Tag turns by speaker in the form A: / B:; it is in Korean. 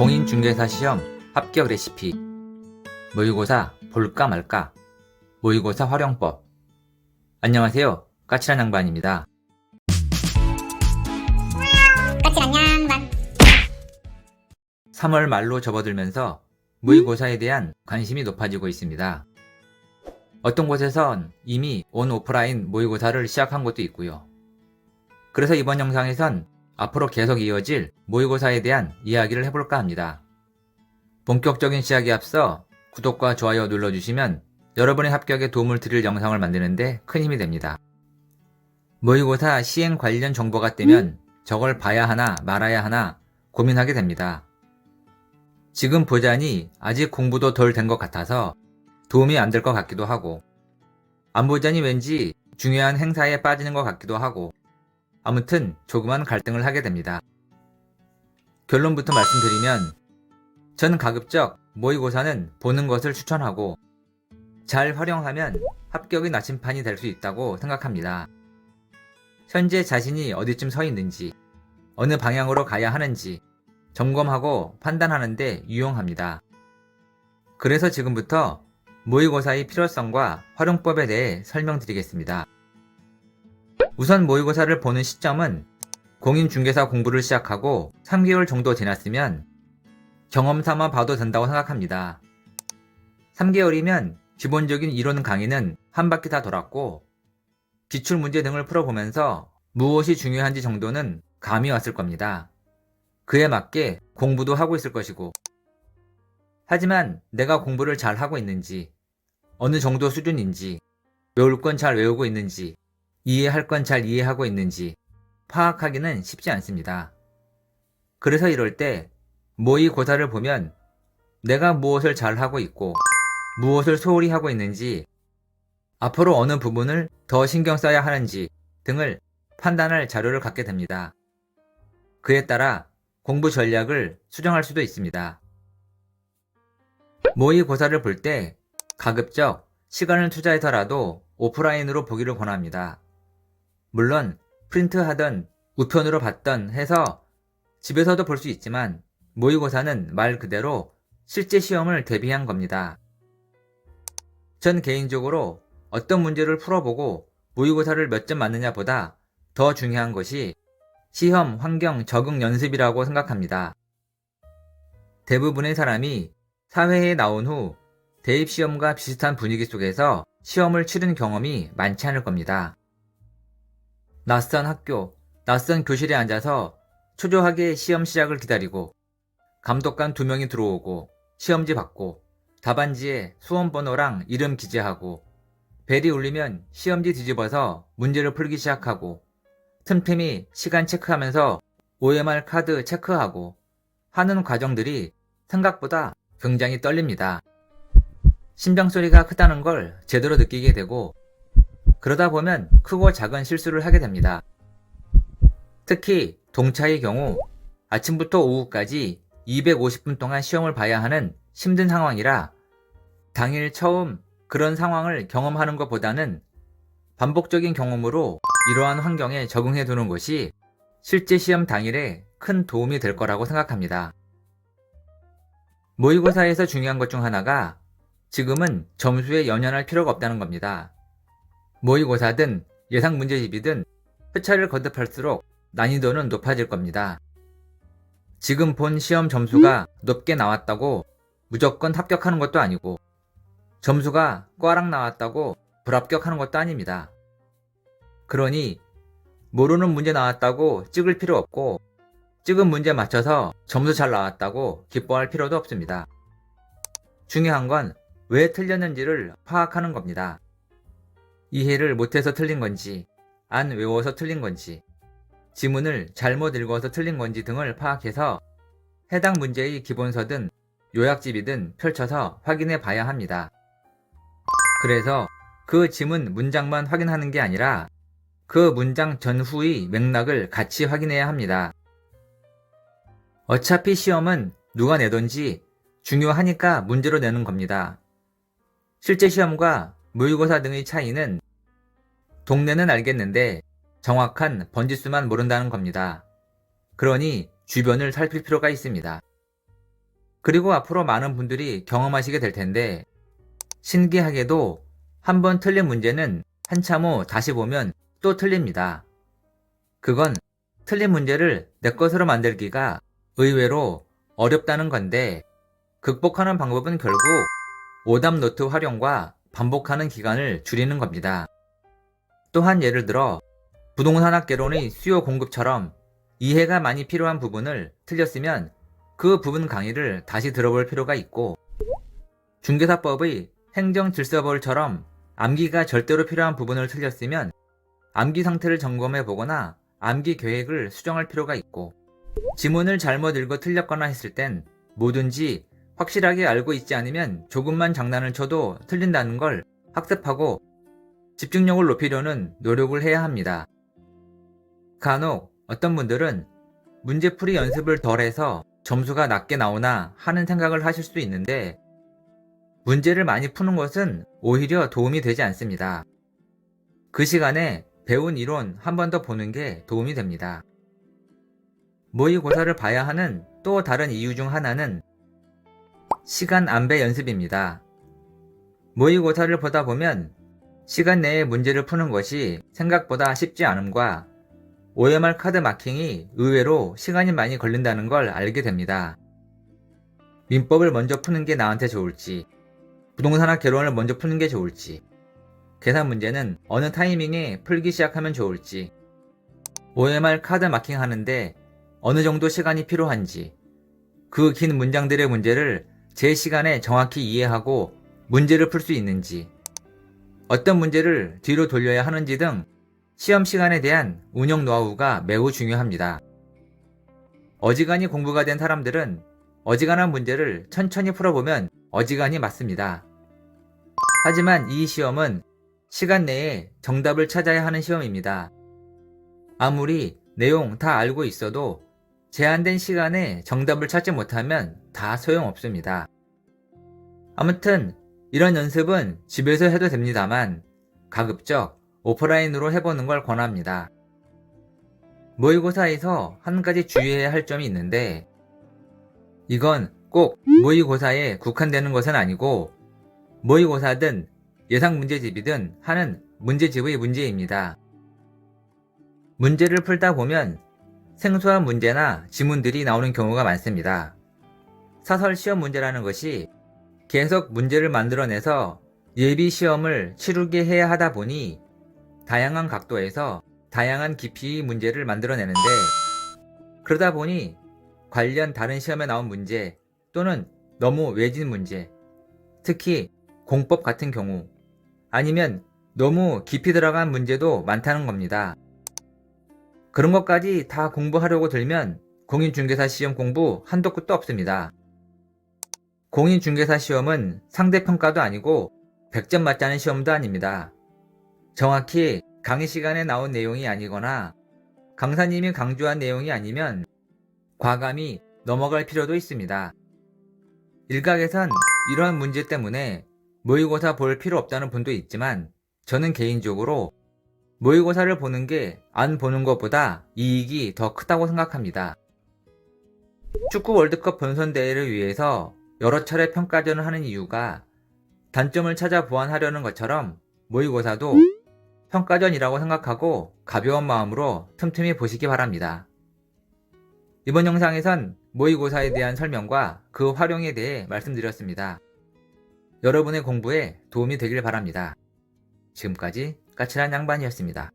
A: 공인중개사 시험 합격 레시피. 모의고사 볼까 말까. 모의고사 활용법. 안녕하세요. 까칠한 양반입니다.
B: 까칠한 양반.
A: 3월 말로 접어들면서 모의고사에 대한 관심이 높아지고 있습니다. 어떤 곳에선 이미 온 오프라인 모의고사를 시작한 곳도 있고요. 그래서 이번 영상에선 앞으로 계속 이어질 모의고사에 대한 이야기를 해볼까 합니다. 본격적인 시작에 앞서 구독과 좋아요 눌러주시면 여러분의 합격에 도움을 드릴 영상을 만드는데 큰 힘이 됩니다. 모의고사 시행 관련 정보가 뜨면 저걸 봐야 하나 말아야 하나 고민하게 됩니다. 지금 보자니 아직 공부도 덜 된 것 같아서 도움이 안 될 것 같기도 하고 안 보자니 왠지 중요한 행사에 빠지는 것 같기도 하고 아무튼 조그만 갈등을 하게 됩니다. 결론부터 말씀드리면 저는 가급적 모의고사는 보는 것을 추천하고 잘 활용하면 합격의 나침판이 될 수 있다고 생각합니다. 현재 자신이 어디쯤 서 있는지, 어느 방향으로 가야 하는지 점검하고 판단하는데 유용합니다. 그래서 지금부터 모의고사의 필요성과 활용법에 대해 설명드리겠습니다. 우선 모의고사를 보는 시점은 공인중개사 공부를 시작하고 3개월 정도 지났으면 경험 삼아 봐도 된다고 생각합니다. 3개월이면 기본적인 이론 강의는 한 바퀴 다 돌았고 기출 문제 등을 풀어보면서 무엇이 중요한지 정도는 감이 왔을 겁니다. 그에 맞게 공부도 하고 있을 것이고 하지만 내가 공부를 잘 하고 있는지 어느 정도 수준인지 외울 건 잘 외우고 있는지 이해할 건 잘 이해하고 있는지 파악하기는 쉽지 않습니다. 그래서 이럴 때 모의고사를 보면 내가 무엇을 잘하고 있고 무엇을 소홀히 하고 있는지 앞으로 어느 부분을 더 신경 써야 하는지 등을 판단할 자료를 갖게 됩니다. 그에 따라 공부 전략을 수정할 수도 있습니다. 모의고사를 볼 때 가급적 시간을 투자해서라도 오프라인으로 보기를 권합니다. 물론 프린트하던 우편으로 받던 해서 집에서도 볼 수 있지만 모의고사는 말 그대로 실제 시험을 대비한 겁니다. 전 개인적으로 어떤 문제를 풀어보고 모의고사를 몇 점 맞느냐 보다 더 중요한 것이 시험 환경 적응 연습이라고 생각합니다. 대부분의 사람이 사회에 나온 후 대입시험과 비슷한 분위기 속에서 시험을 치른 경험이 많지 않을 겁니다. 낯선 학교, 낯선 교실에 앉아서 초조하게 시험 시작을 기다리고 감독관 두 명이 들어오고 시험지 받고 답안지에 수험 번호랑 이름 기재하고 벨이 울리면 시험지 뒤집어서 문제를 풀기 시작하고 틈틈이 시간 체크하면서 OMR 카드 체크하고 하는 과정들이 생각보다 굉장히 떨립니다. 심장 소리가 크다는 걸 제대로 느끼게 되고 그러다 보면 크고 작은 실수를 하게 됩니다. 특히 동차의 경우 아침부터 오후까지 250분 동안 시험을 봐야 하는 힘든 상황이라 당일 처음 그런 상황을 경험하는 것보다는 반복적인 경험으로 이러한 환경에 적응해 두는 것이 실제 시험 당일에 큰 도움이 될 거라고 생각합니다. 모의고사에서 중요한 것 중 하나가 지금은 점수에 연연할 필요가 없다는 겁니다. 모의고사든 예상 문제집이든 회차를 거듭할수록 난이도는 높아질 겁니다. 지금 본 시험 점수가 높게 나왔다고 무조건 합격하는 것도 아니고 점수가 꽈락 나왔다고 불합격하는 것도 아닙니다. 그러니 모르는 문제 나왔다고 찍을 필요 없고 찍은 문제 맞춰서 점수 잘 나왔다고 기뻐할 필요도 없습니다. 중요한 건 왜 틀렸는지를 파악하는 겁니다. 이해를 못해서 틀린 건지, 안 외워서 틀린 건지, 지문을 잘못 읽어서 틀린 건지 등을 파악해서 해당 문제의 기본서든 요약집이든 펼쳐서 확인해 봐야 합니다. 그래서 그 지문 문장만 확인하는 게 아니라 그 문장 전후의 맥락을 같이 확인해야 합니다. 어차피 시험은 누가 내던지 중요하니까 문제로 내는 겁니다. 실제 시험과 모의고사 등의 차이는 동네는 알겠는데 정확한 번지수만 모른다는 겁니다. 그러니 주변을 살필 필요가 있습니다. 그리고 앞으로 많은 분들이 경험하시게 될 텐데, 신기하게도 한 번 틀린 문제는 한참 후 다시 보면 또 틀립니다. 그건 틀린 문제를 내 것으로 만들기가 의외로 어렵다는 건데, 극복하는 방법은 결국 오답 노트 활용과 반복하는 기간을 줄이는 겁니다. 또한 예를 들어 부동산 학개론의 수요 공급처럼 이해가 많이 필요한 부분을 틀렸으면 그 부분 강의를 다시 들어볼 필요가 있고 중개사법의 행정 질서벌처럼 암기가 절대로 필요한 부분을 틀렸으면 암기 상태를 점검해 보거나 암기 계획을 수정할 필요가 있고 지문을 잘못 읽어 틀렸거나 했을 땐 뭐든지 확실하게 알고 있지 않으면 조금만 장난을 쳐도 틀린다는 걸 학습하고 집중력을 높이려는 노력을 해야 합니다. 간혹 어떤 분들은 문제풀이 연습을 덜 해서 점수가 낮게 나오나 하는 생각을 하실 수 있는데 문제를 많이 푸는 것은 오히려 도움이 되지 않습니다. 그 시간에 배운 이론 한 번 더 보는 게 도움이 됩니다. 모의고사를 봐야 하는 또 다른 이유 중 하나는 시간 안배 연습입니다. 모의고사를 보다 보면 시간 내에 문제를 푸는 것이 생각보다 쉽지 않음과 OMR 카드 마킹이 의외로 시간이 많이 걸린다는 걸 알게 됩니다. 민법을 먼저 푸는 게 나한테 좋을지, 부동산학 개론을 먼저 푸는 게 좋을지, 계산 문제는 어느 타이밍에 풀기 시작하면 좋을지, OMR 카드 마킹 하는데 어느 정도 시간이 필요한지, 그 긴 문장들의 문제를 제 시간에 정확히 이해하고 문제를 풀 수 있는지, 어떤 문제를 뒤로 돌려야 하는지 등 시험 시간에 대한 운영 노하우가 매우 중요합니다. 어지간히 공부가 된 사람들은 어지간한 문제를 천천히 풀어보면 어지간히 맞습니다. 하지만 이 시험은 시간 내에 정답을 찾아야 하는 시험입니다. 아무리 내용 다 알고 있어도 제한된 시간에 정답을 찾지 못하면 다 소용없습니다. 아무튼 이런 연습은 집에서 해도 됩니다만 가급적 오프라인으로 해보는 걸 권합니다. 모의고사에서 한 가지 주의해야 할 점이 있는데 이건 꼭 모의고사에 국한되는 것은 아니고 모의고사든 예상 문제집이든 하는 문제집의 문제입니다. 문제를 풀다 보면 생소한 문제나 지문들이 나오는 경우가 많습니다. 사설 시험 문제라는 것이 계속 문제를 만들어내서 예비 시험을 치르게 해야 하다 보니 다양한 각도에서 다양한 깊이의 문제를 만들어내는데 그러다 보니 관련 다른 시험에 나온 문제 또는 너무 외진 문제 특히 공법 같은 경우 아니면 너무 깊이 들어간 문제도 많다는 겁니다. 그런 것까지 다 공부하려고 들면 공인중개사 시험 공부 한도 끝도 없습니다. 공인중개사 시험은 상대평가도 아니고 100점 맞자는 시험도 아닙니다. 정확히 강의 시간에 나온 내용이 아니거나 강사님이 강조한 내용이 아니면 과감히 넘어갈 필요도 있습니다. 일각에선 이러한 문제 때문에 모의고사 볼 필요 없다는 분도 있지만 저는 개인적으로 모의고사를 보는 게 안 보는 것보다 이익이 더 크다고 생각합니다. 축구 월드컵 본선 대회를 위해서 여러 차례 평가전을 하는 이유가 단점을 찾아 보완하려는 것처럼 모의고사도 평가전이라고 생각하고 가벼운 마음으로 틈틈이 보시기 바랍니다. 이번 영상에선 모의고사에 대한 설명과 그 활용에 대해 말씀드렸습니다. 여러분의 공부에 도움이 되길 바랍니다. 지금까지 까칠한 양반이었습니다.